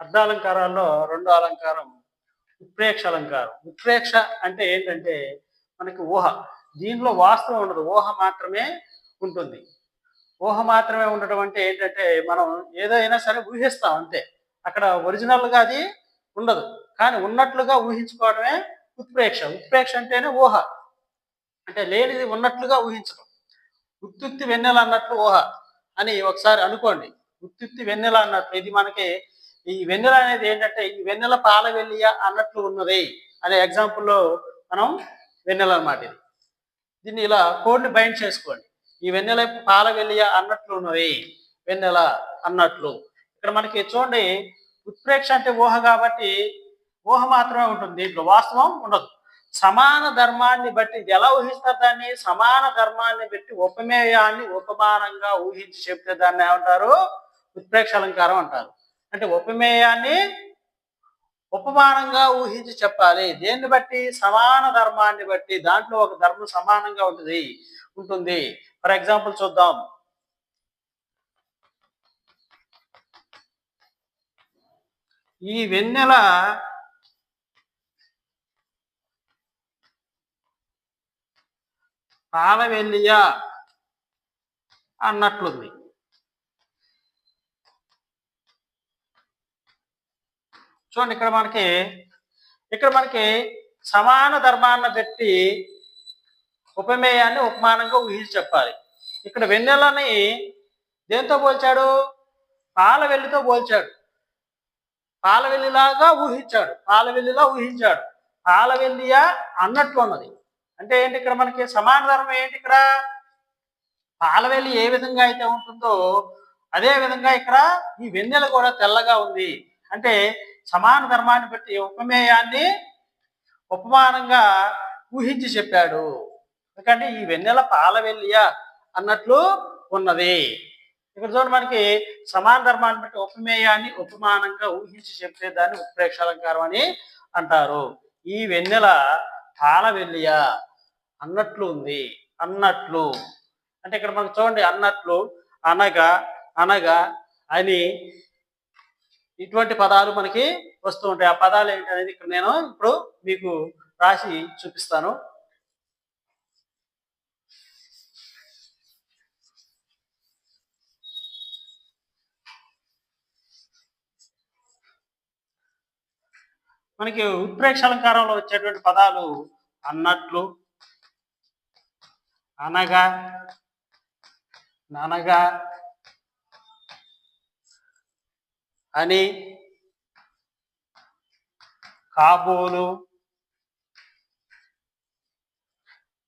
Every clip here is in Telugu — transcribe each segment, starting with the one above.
అర్ధాలంకారాల్లో రెండో అలంకారం ఉత్ప్రేక్ష అలంకారం ఉత్ప్రేక్ష అంటే ఏంటంటే మనకి ఊహ. దీనిలో వాస్తవం ఉండదు. ఊహ మాత్రమే ఉంటుంది. ఊహ మాత్రమే ఉండటం అంటే ఏంటంటే మనం ఏదైనా సరే ఊహిస్తాం అంతే. అక్కడ ఒరిజినల్గా అది ఉండదు. కానీ ఉన్నట్లుగా ఊహించుకోవడమే ఉత్ప్రేక్ష ఉత్ప్రేక్ష అంటేనే ఊహ. అంటే లేనిది ఉన్నట్లుగా ఊహించడం. ఉత్తుత్తి వెన్నెల అన్నట్లు ఊహ అని ఒకసారి అనుకోండి. ఉత్తుత్తి వెన్నెల అన్నట్లు. ఇది మనకి ఈ వెన్నెల అనేది ఏంటంటే ఈ వెన్నెల పాల వెల్లియ అన్నట్లు ఉన్నది అనే ఎగ్జాంపుల్లో మనం వెన్నెల అన్నమాట ఇది. దీన్ని ఇలా కోడ్ని బైండ్ చేసుకోండి. ఈ వెన్నెల పాల వెల్లియ అన్నట్లు ఉన్నది. వెన్నెల అన్నట్లు. ఇక్కడ మనకి చూడండి ఉత్ప్రేక్ష అంటే ఊహ కాబట్టి ఊహ మాత్రమే ఉంటుంది. దీంట్లో వాస్తవం ఉండదు. సమాన ధర్మాన్ని బట్టి ఇది ఎలా ఊహిస్తారు దాన్ని? సమాన ధర్మాన్ని బట్టి ఉపమేయాన్ని ఉపమానంగా ఊహించి చెప్తే దాన్ని ఏమంటారు? ఉత్ప్రేక్ష అలంకారం అంటారు. అంటే ఉపమేయాన్ని ఉపమానంగా ఊహించి చెప్పాలి. దేన్ని బట్టి? సమాన ధర్మాన్ని బట్టి. దాంట్లో ఒక ధర్మం సమానంగా ఉంటుంది ఉంటుంది. ఫర్ ఎగ్జాంపుల్ చూద్దాం. ఈ వెన్నెల పాలవెల్లియ అన్నట్లుంది. చూడండి ఇక్కడ మనకి ఇక్కడ మనకి సమాన ధర్మాన్ని పెట్టి ఉపమేయాన్ని ఉపమానంగా ఊహించి చెప్పాలి. ఇక్కడ వెన్నెలని దేంతో పోల్చాడు? పాలవెల్లితో పోల్చాడు. పాలవెల్లిలాగా ఊహించాడు. పాలవెల్లిలా ఊహించాడు. పాలవెల్లియా అన్నట్లు ఉన్నది. అంటే ఏంటి ఇక్కడ మనకి సమాన ధర్మం ఏంటి ఇక్కడ? పాలవెల్లి ఏ విధంగా అయితే ఉంటుందో అదే విధంగా ఇక్కడ ఈ వెన్నెల కూడా తెల్లగా ఉంది. అంటే సమాన ధర్మాన్ని బట్టి ఉపమేయాన్ని ఉపమానంగా ఊహించి చెప్పాడు. ఎందుకంటే ఈ వెన్నెల పాలవెల్లియ అన్నట్లు ఉన్నది. ఇక్కడ చూడండి మనకి సమాన ధర్మాన్ని బట్టి ఉపమేయాన్ని ఉపమానంగా ఊహించి చెప్పే దాన్ని ఉత్ప్రేక్షాలంకారం అని అంటారు. ఈ వెన్నెల పాలవెల్లియ అన్నట్లు ఉంది. అన్నట్లు. అంటే ఇక్కడ మనం చూడండి అన్నట్లు అనగా అనగా అని ఇటువంటి పదాలు మనకి వస్తూ ఉంటాయి. ఆ పదాలు ఏంటనేది ఇక్కడ నేను ఇప్పుడు మీకు రాసి చూపిస్తాను. మనకి ఉత్ప్రేక్ష అలంకారంలో వచ్చేటువంటి పదాలు అన్నట్లు అనగా అనగా అని కాబోలు.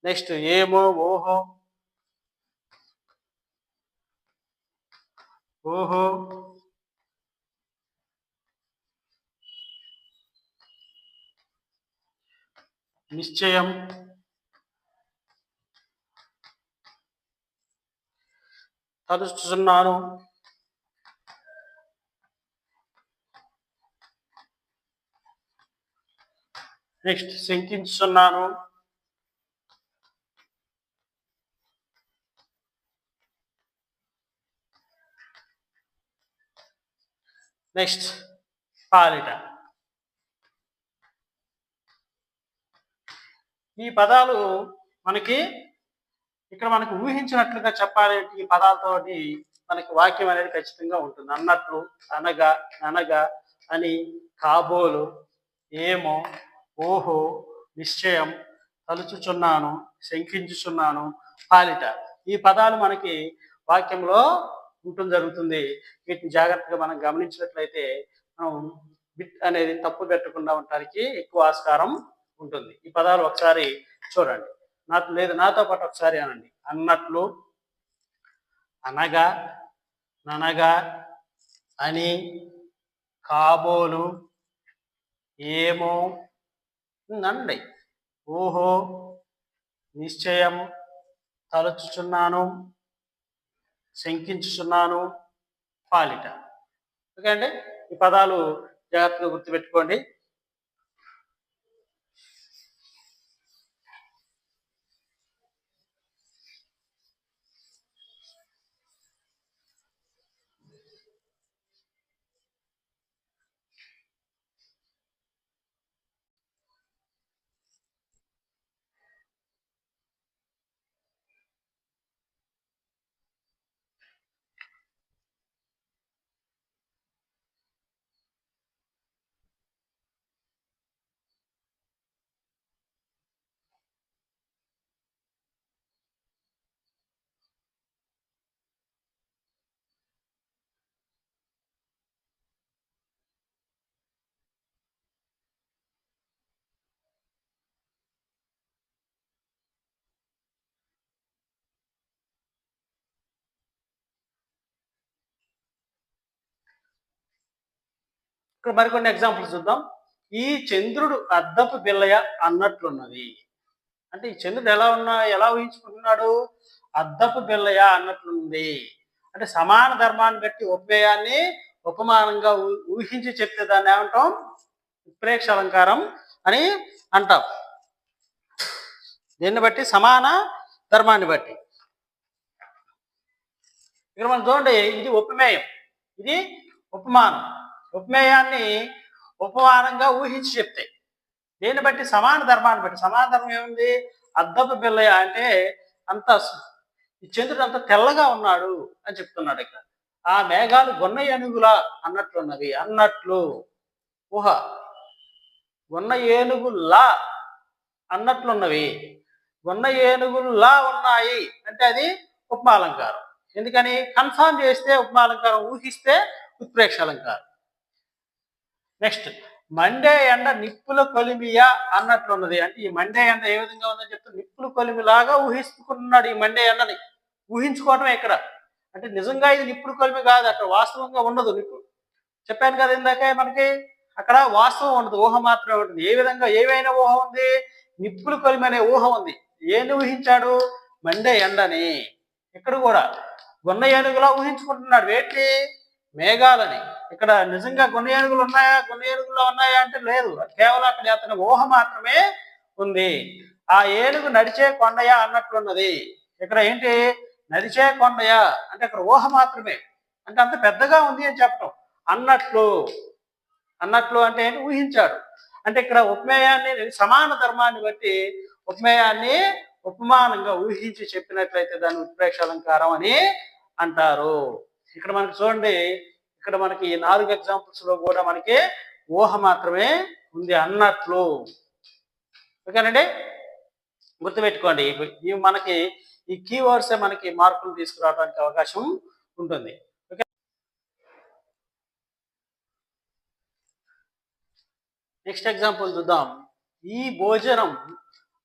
నెక్స్ట్ ఏమో ఓహో. ఓహో. నిశ్చయం. తలుస్తున్నాను నెక్స్ట్ శంకించున్నాను నెక్స్ట్ పాలిట. ఈ పదాలు మనకి ఇక్కడ మనకు ఊహించినట్లుగా చెప్పాలి ఈ పదాలతోటి మనకి వాక్యం అనేది ఖచ్చితంగా ఉంటుంది. అన్నట్లు అనగా అనగా అని కాబోలు ఏమో ఓహో నిశ్చయం. తలుచుచున్నాను శంకించుచున్నాను పాలిట. ఈ పదాలు మనకి వాక్యంలో ఉండటం జరుగుతుంది. వీటిని జాగ్రత్తగా మనం గమనించినట్లయితే మనం బిట్ అనేది తప్పు పెట్టకుండా ఉండటానికి ఎక్కువ ఆస్కారం ఉంటుంది. ఈ పదాలు ఒకసారి చూడండి. నాతో లేదు నాతో పాటు ఒకసారి అనండి. అన్నట్లు అనగా ననగా అని కాబోలు ఏమో నండి ఓహో నిశ్చయం తలుచుచున్నాను శంకించుచున్నాను పాలిట. ఓకే అండి? ఈ పదాలు జాగ్రత్తగా గుర్తుపెట్టుకోండి. ఇక్కడ మరికొన్ని ఎగ్జాంపుల్స్ చూద్దాం. ఈ చంద్రుడు అద్దపు పిల్లయ అన్నట్లున్నది. అంటే ఈ చంద్రుడు ఎలా ఉన్నా ఎలా ఊహించుకుంటున్నాడు? అద్దపు పిల్లయ అన్నట్లుంది. అంటే సమాన ధర్మాన్ని బట్టి ఉపమేయాన్ని ఉపమానంగా ఊహించి చెప్తే దాన్ని ఏమంటాం? ఉత్ప్రేక్ష అలంకారం అని అంటాం. దీన్ని బట్టి సమాన ధర్మాన్ని బట్టి. ఇక్కడ మనం చూడండి ఇది ఉపమేయం. ఇది ఉపమానం. ఉపమేయాన్ని ఉపమానంగా ఊహించి చెప్తాయి దీన్ని బట్టి? సమాన ధర్మాన్ని బట్టి. సమాన ధర్మం ఏముంది? అద్దపు పిల్లయ్య అంటే అంత ఈ చంద్రుడు అంత తెల్లగా ఉన్నాడు అని చెప్తున్నాడు ఇక్కడ. ఆ మేఘాలు గొన్న ఏనుగులా అన్నట్లున్నవి. అన్నట్లు. ఊహ. గొన్న ఏనుగుల్లా అన్నట్లున్నవి. గొన్న ఏనుగుల్లా ఉన్నాయి అంటే అది ఉపమాలంకారం. ఎందుకని? కన్ఫామ్ చేస్తే ఉపమాలంకారం ఊహిస్తే ఉత్ప్రేక్ష అలంకారం నెక్స్ట్ మండే ఎండ నిప్పుల కొలిమియా అన్నట్లున్నది. అంటే ఈ మండే ఎండ ఏ విధంగా ఉందని చెప్తే నిప్పుల కొలిమిలాగా ఊహించుకున్నాడు ఈ మండే ఎండని. ఊహించుకోవటమే ఇక్కడ. అంటే నిజంగా ఇది నిప్పుడు కొలిమి కాదు అక్కడ వాస్తవంగా ఉండదు. నిప్పు చెప్పాను కదా ఇందాక మనకి అక్కడ వాస్తవం ఉండదు. ఊహ మాత్రమే ఉంటుంది ఏ విధంగా ఏవైనా ఊహ ఉంది? నిప్పులు కొలిమి అనే ఊహ ఉంది. ఏంది ఊహించాడు? మండే ఎండని. ఇక్కడ కూడా గున్న ఏనుగులా ఊహించుకుంటున్నాడు. వేటి మేఘాలని. ఇక్కడ నిజంగా కొన్ని ఏనుగులు ఉన్నాయా? కొన్ని ఏనుగులో ఉన్నాయా అంటే లేదు. కేవలం అక్కడ అతని ఊహ మాత్రమే ఉంది. ఆ ఏనుగు నడిచే కొండయా అన్నట్లున్నది. ఇక్కడ ఏంటి? నడిచే కొండయా? అంటే అక్కడ ఊహ మాత్రమే. అంటే అంత పెద్దగా ఉంది అని చెప్పడం అన్నట్లు అన్నట్లు అంటే ఏంటి? ఊహించాడు. అంటే ఇక్కడ ఉపమేయాన్ని సమాన ధర్మాన్ని బట్టి ఉపమేయాన్ని ఉపమానంగా ఊహించి చెప్పినట్లయితే దాన్ని ఉత్ప్రేక్ష అలంకారం అని అంటారు. ఇక్కడ మనకి చూడండి ఇక్కడ మనకి ఈ నాలుగు ఎగ్జాంపుల్స్లో కూడా మనకి ఊహ మాత్రమే ఉంది అన్నట్లు. ఓకేనండి? గుర్తుపెట్టుకోండి ఇవి- ఇవి మనకి ఈ కీవర్డ్సే మనకి మార్కులు తీసుకురావడానికి అవకాశం ఉంటుంది. ఓకే? నెక్స్ట్ ఎగ్జాంపుల్ చూద్దాం. ఈ భోజనం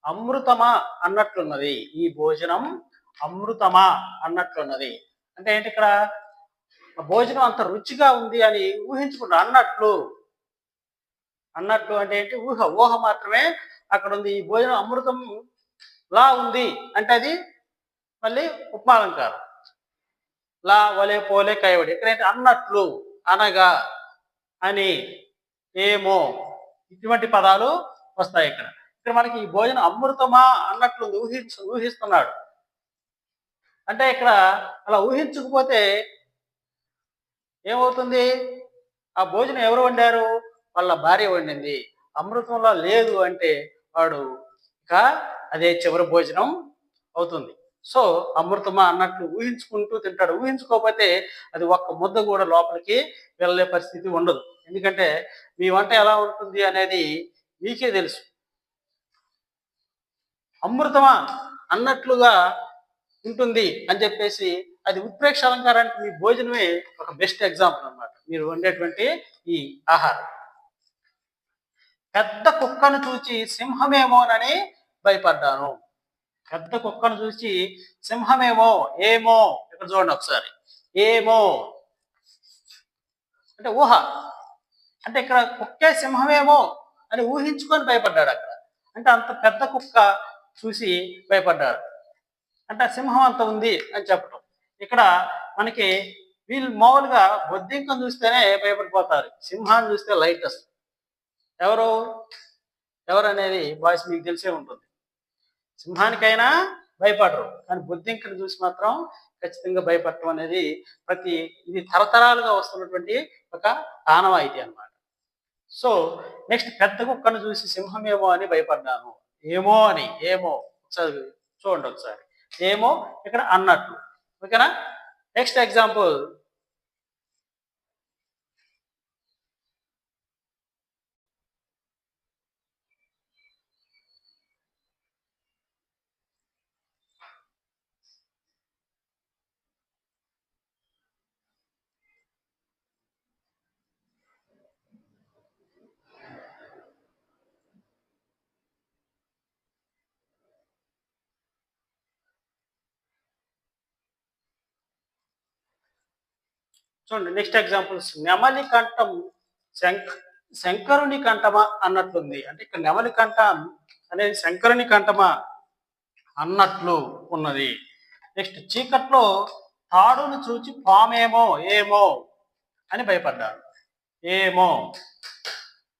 అమృతమా అన్నట్లున్నది. ఈ భోజనం అమృతమా అన్నట్లున్నది. అంటే ఏంటి ఇక్కడ? భోజనం అంత రుచిగా ఉంది అని ఊహించుకుంటా. అన్నట్లు అన్నట్లు అంటే ఏంటి? ఊహ ఊహ మాత్రమే అక్కడ ఉంది. ఈ భోజనం అమృతం లా ఉంది అంటే అది మళ్ళీ ఉపమాలంకారం లా వలే పోలే కైవడి. ఎక్కడైతే అన్నట్లు అనగా అని ఏమో ఇటువంటి పదాలు వస్తాయి ఇక్కడ. ఇక్కడ మనకి ఈ భోజనం అమృతమా అన్నట్లు ఊహించు ఊహిస్తున్నాడు. అంటే ఇక్కడ అలా ఊహించకపోతే ఏమవుతుంది? ఆ భోజనం ఎవరు వండారు? వాళ్ళ భార్య వండింది. అమృతంలో లేదు అంటే వాడు ఇక అదే చివరి భోజనం అవుతుంది. సో అమృతమా అన్నట్లు ఊహించుకుంటూ తింటాడు. ఊహించుకోకపోతే అది ఒక్క ముద్ద కూడా లోపలికి వెళ్ళే పరిస్థితి ఉండదు. ఎందుకంటే మీ వంట ఎలా ఉంటుంది అనేది మీకే తెలుసు. అమృతమా అన్నట్లుగా ఉంటుంది అని చెప్పేసి అది ఉత్ప్రేక్ష అలంకారానికి మీ భోజనమే ఒక బెస్ట్ ఎగ్జాంపుల్ అన్నమాట. మీరు వండేటువంటి ఈ ఆహారం. పెద్ద కుక్కను చూచి సింహమేమోనని భయపడ్డాను. పెద్ద కుక్కను చూసి సింహమేమో ఏమో ఇక్కడ చూడండి ఒకసారి. ఏమో. అంటే ఊహ. అంటే ఇక్కడ కుక్కే సింహమేమో అని ఊహించుకొని భయపడ్డాడు అక్కడ. అంటే అంత పెద్ద కుక్క చూసి భయపడ్డాడు. అంటే సింహం అంత ఉంది అని చెప్పడం ఇక్కడ మనకి వీళ్ళు మామూలుగా బొద్దింకను చూస్తేనే భయపడిపోతారు. సింహాన్ని చూస్తే లైట్ వస్తుంది ఎవరు? ఎవరు అనేది బాయ్స్ మీకు తెలిసే ఉంటుంది. సింహానికైనా భయపడరు. కానీ బొద్దింకను చూసి మాత్రం ఖచ్చితంగా భయపడటం అనేది ప్రతి ఇది తరతరాలుగా వస్తున్నటువంటి ఒక ఆనవాయితీ అన్నమాట. సో నెక్స్ట్ పెద్ద కుక్కను చూసి సింహమేమో అని భయపడ్డాను. ఏమో అని ఏమో ఒకసారి చూడండి ఒకసారి. ఏమో ఇక్కడ అన్నట్లు. ఓకేనా నెక్స్ట్ ఎగ్జాంపుల్ చూడండి నెక్స్ట్ ఎగ్జాంపుల్స్ నెమలి కంఠం శంక శంకరుని కంఠమా అన్నట్లుంది. అంటే ఇక్కడ నెమలి కంఠం అనేది శంకరుని కంఠమా అన్నట్లు ఉన్నది. నెక్స్ట్ చీకట్లో తాడును చూచి పామేమో ఏమో అని భయపడ్డారు. ఏమో.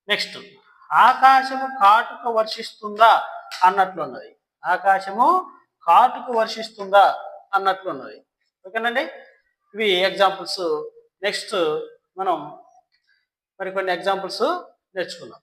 నెక్స్ట్ ఆకాశము కాటుక వర్షిస్తుందా అన్నట్లు ఉన్నది ఆకాశము కాటుకు వర్షిస్తుందా అన్నట్లు ఉన్నది ఓకేనండి? ఇవి ఎగ్జాంపుల్స్ నెక్స్ట్ మనం మరికొన్ని ఎగ్జాంపుల్స్ నేర్చుకుందాం.